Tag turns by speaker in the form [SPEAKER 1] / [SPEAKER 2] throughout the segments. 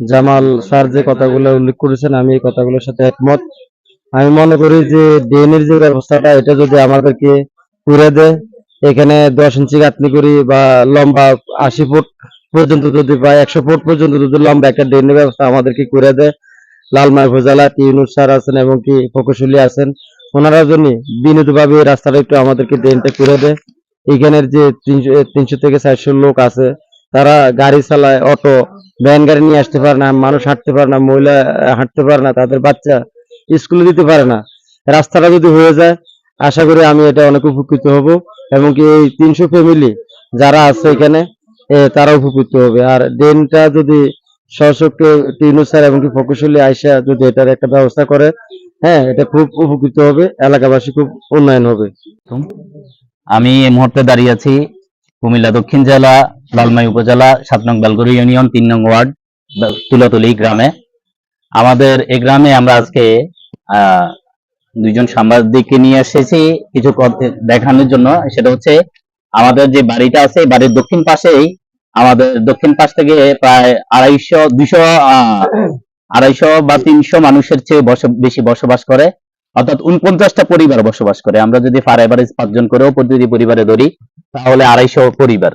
[SPEAKER 1] Jamal sir যে কথাগুলো উল্লেখ করেছেন, আমি এই কথাগুলোর সাথে একমত। আমি মনে করি যে ড্রেনের যে ব্যবস্থাটা, এটা যদি আমাদেরকে করে দেয়, এখানে দশ ইঞ্চি গাঁথনি করি বা লম্বা আশি ফুট পর্যন্ত যদি বা একশো ফুট পর্যন্ত যদি লম্বা একটা ড্রেনের ব্যবস্থা আমাদেরকে করে দেয়, লালমাই উপজেলা টিউনুর স্যার আছেন এবং কি প্রকৌশলী আছেন, ওনারা জন্য বিনোদভাবে এই রাস্তাটা একটু আমাদেরকে ড্রেনটা করে দেয়, এখানের যে তিনশো তিনশো থেকে চারশো লোক আছে, তারা গাড়ি চালায়, অটো ভ্যান গাড়ি নিয়ে আসতে পারে না, মানুষ হাঁটতে পারে না, মহিলা হাঁটতে পারে না, তাদের বাচ্চা স্কুলে দিতে পারে না। রাস্তাটা যদি হয়ে যায়, আশা করি আমি এটা অনেক উপকৃত হব এবং কি এই তিনশো ফ্যামিলি যারা আছে এখানে তারা উপকৃত হবে। আর ড্রেনটা যদি সশক্ত টিনু স্যার এবং কি প্রকৌশলী আইসা যদি এটার একটা ব্যবস্থা করে হ্যাঁ এটা খুব উপকৃত হবে, এলাকাবাসী খুব উন্নয়ন হবে।
[SPEAKER 2] আমি এই মুহূর্তে দাঁড়িয়ে আছি কুমিল্লা দক্ষিণ জেলা লালমাই উপজেলা, সাত নং বেলগুড়ি ইউনিয়ন, তিন নং ওয়ার্ড তুলাতুলি গ্রামে। আমাদের এই গ্রামে আমরা আজকে দুইজন সাংবাদিককে নিয়ে এসেছি কিছু দেখানোর জন্য। সেটা হচ্ছে, আমাদের যে বাড়িটা আছে বাড়ির দক্ষিণ পাশেই, আমাদের দক্ষিণ পাশ থেকে প্রায় আড়াইশো আহ আড়াইশো বা তিনশো মানুষের চেয়ে বেশি বসবাস করে। অর্থাৎ উনপঞ্চাশটা পরিবার বসবাস করে। আমরা যদি পার এভারেজ পাঁচজন করেও প্রতিটি পরিবারে ধরি, তাহলে আড়াইশো পরিবার।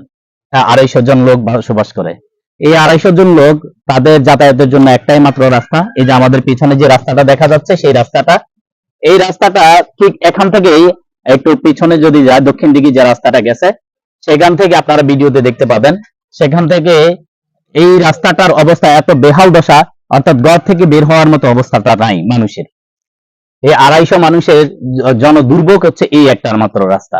[SPEAKER 2] আড়াইশো জন লোক বসবাস করে। এই আড়াইশো জন লোক তাদের যাতায়াতের জন্য একটাই মাত্র রাস্তা, এই যে আমাদের পিছনে যে রাস্তাটা দেখা যাচ্ছে, সেই রাস্তাটা। এই রাস্তাটা ঠিক এখান থেকেই একটু পিছনে যদি যায়, দক্ষিণ দিকে যে রাস্তাটা গেছে, সেখান থেকে আপনারা ভিডিওতে দেখতে পাবেন। সেখান থেকে এই রাস্তাটার অবস্থা এত বেহাল দশা, অর্থাৎ ঘর থেকে বের হওয়ার মতো অবস্থাটা নাই মানুষের। এই আড়াইশো মানুষের জন দুর্ভোগ হচ্ছে এই একটার মাত্র রাস্তা।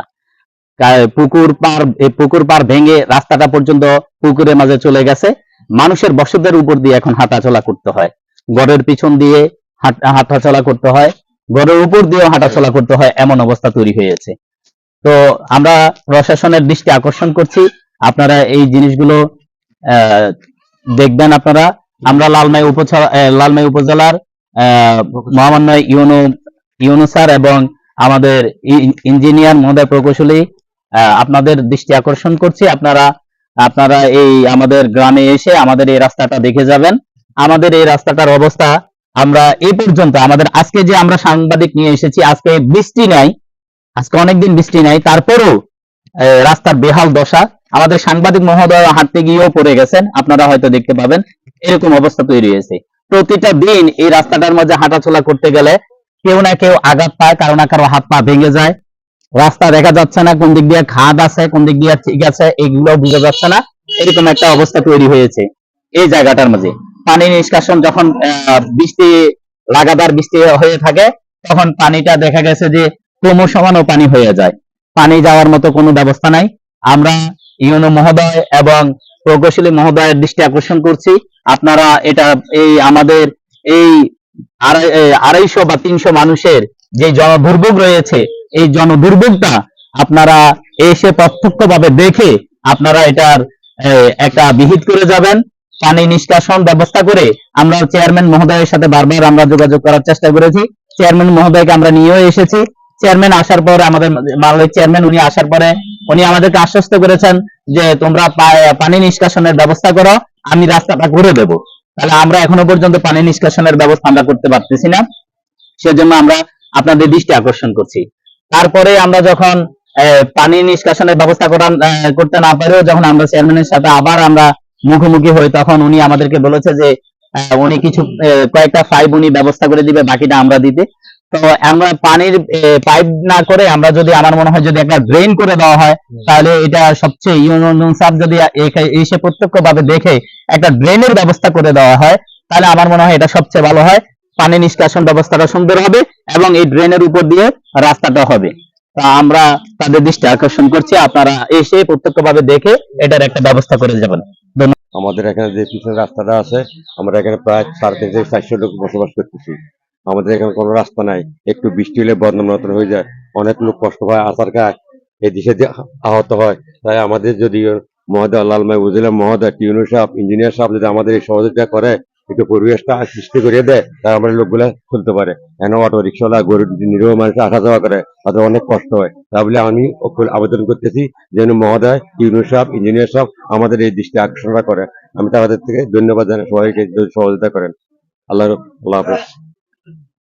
[SPEAKER 2] পুকুর পার পুকুর পার ভেঙে রাস্তাটা পর্যন্ত পুকুরের মাঝে চলে গেছে। মানুষের বসতের উপর দিয়ে এখন হাঁটাচলা করতে হয়। গড়ের পিছন দিয়ে হাঁট- হাঁটাচলা করতে হয়। গড়ের উপর দিয়েও হাঁটাচলা করতে হয়, এমন অবস্থা তৈরি হয়েছে। তো আমরা প্রশাসনের দৃষ্টি আকর্ষণ করছি। আপনারা এই জিনিসগুলো দেখবেন আপনারা। আমরা লালমাই উপজেলা লালমাই উপজেলার মহামান্য ইউনো ইউনো এবং আমাদের ইঞ্জিনিয়ার মহোদয় প্রকৌশলী আপনাদের দৃষ্টি আকর্ষণ করছি। আপনারা আপনারা এই আমাদের গ্রামে এসে আমাদের এই রাস্তাটা দেখে যাবেন। আমাদের এই রাস্তাটার অবস্থা আমরা এই পর্যন্ত, আমাদের আজকে যে আমরা সাংবাদিক নিয়ে এসেছি, আজকে বৃষ্টি নাই। আজকে অনেকদিন বৃষ্টি নাই। তারপরেও রাস্তার বেহাল দশা। আমাদের সাংবাদিক মহোদয় হাঁটতে গিয়েও পড়ে গেছেন। আপনারা হয়তো দেখতে পাবেন, এরকম অবস্থা তৈরি হয়েছে। প্রতিটা দিন এই রাস্তাটার মধ্যে হাঁটাচলা করতে গেলে কেউ না কেউ আঘাত পায়, কারও না কারও হাত পা ভেঙে যায়। রাস্তা দেখা যাচ্ছে না, কোন দিক দিয়ে খাদ আছে, কোন দিক দিয়ে ঠিক আছে, এগুলো বোঝা যাচ্ছে না। এরকম একটা অবস্থা তৈরি হয়েছে এই জায়গাটার মাঝে। পানি নিষ্কাশন যখন বৃষ্টি লাগাতার বৃষ্টি হয়ে থাকে, তখন পানিটা দেখা গেছে যে ক্রমসমানও পানি হয়ে যায়। পানি যাওয়ার মতো কোনো ব্যবস্থা নাই। আমরা ইউনো মহোদয় এবং প্রকৌশলী মহোদয়ের দৃষ্টি আকর্ষণ করছি। আপনারা এটা, এই আমাদের এই আড়াইশো বা তিনশো মানুষের যে জনদুর্ভোগ রয়েছে এই জনদুর্ভোগটা আপনারা এসে প্রত্যক্ষভাবে দেখে আপনারা এটার একটা বিহিত করে যাবেন। পানি নিষ্কাশন ব্যবস্থা করে আমরা চেয়ারম্যান মহোদয়ের সাথে বারবার আমরা যোগাযোগ করার চেষ্টা করেছি। চেয়ারম্যান মহোদয়কে আমরা নিয়েও এসেছি। চেয়ারম্যান আসার পর আমাদের মালয়ের চেয়ারম্যান, উনি আসার পরে উনি আমাদেরকে আশ্বস্ত করেছেন যে তোমরা পানি নিষ্কাশনের ব্যবস্থা করো, আমি রাস্তাটা করে দেব। তাহলে আমরা এখনও পর্যন্ত পানি নিষ্কাশনের ব্যবস্থা আমরা করতে পারতেছি না। সেজন্য আমরা আপনাদের দৃষ্টি আকর্ষণ করছি। তারপরে আমরা যখন পানি নিষ্কাশনের ব্যবস্থা করা করতে না পারেও যখন আমরা চেয়ারম্যানের সাথে আবার আমরা মুখোমুখি হই, তখন উনি আমাদেরকে বলেছে যে উনি কিছু কয়েকটা পাইপ উনি ব্যবস্থা করে দিবে, বাকিটা আমরা দিতে। তো আমরা পানির পাইপ না করে আমরা যদি, আমার মনে হয় যদি একটা ড্রেন করে দেওয়া হয়, তাহলে এটা সবচেয়ে ইউনিয়ন সাহেব যদি এসে প্রত্যক্ষভাবে দেখে একটা ড্রেনের ব্যবস্থা করে দেওয়া হয়, তাহলে আমার মনে হয় এটা সবচেয়ে ভালো হয়। পানি নিষ্কাশন ব্যবস্থাটা সুন্দর হবে এবং এই ড্রেনের উপর দিয়ে রাস্তাটা হবে। তা আমরা তাদের দৃষ্টি আকর্ষণ করছি, আপনারা এসে প্রত্যক্ষভাবে দেখে এটার একটা ব্যবস্থা করে যাবেন।
[SPEAKER 3] আমাদের এখানে যে পিছনে রাস্তাটা আছে, আমরা এখানে প্রায় সাড়ে তিন থেকে চারশো লোক বসবাস করতেছি। আমাদের এখানে কোনো রাস্তা নাই, একটু বৃষ্টি হলে বদনাম হয়ে যায়, অনেক লোক কষ্ট হয় আসার খায় এই দিশে আহত হয়। তাই আমাদের যদি মহোদয়, লালমাই বুঝলাম মহোদয়, টিউনু সাহেব, ইঞ্জিনিয়ার সাহেব যদি আমাদের এই সহযোগিতা করে একটু পরিবেশটা সৃষ্টি করে দেয় তার আমরা লোকগুলো খুলতে পারে। কেন অটো রিক্সাওয়ালা গরিব নিরীহ মানুষ আসা যাওয়া করে তাদের অনেক কষ্ট হয়। তা বলে আমি আবেদন করতেছি যেন মহোদয়, ইউনিয়ন সাহেব, ইঞ্জিনিয়ার সাহেব আমাদের এই দৃষ্টি আকর্ষণটা করে আমি তাদের থেকে ধন্যবাদ জানাই, সবাইকে সহযোগিতা করেন। আল্লাহ আল্লাহ হাফেজ।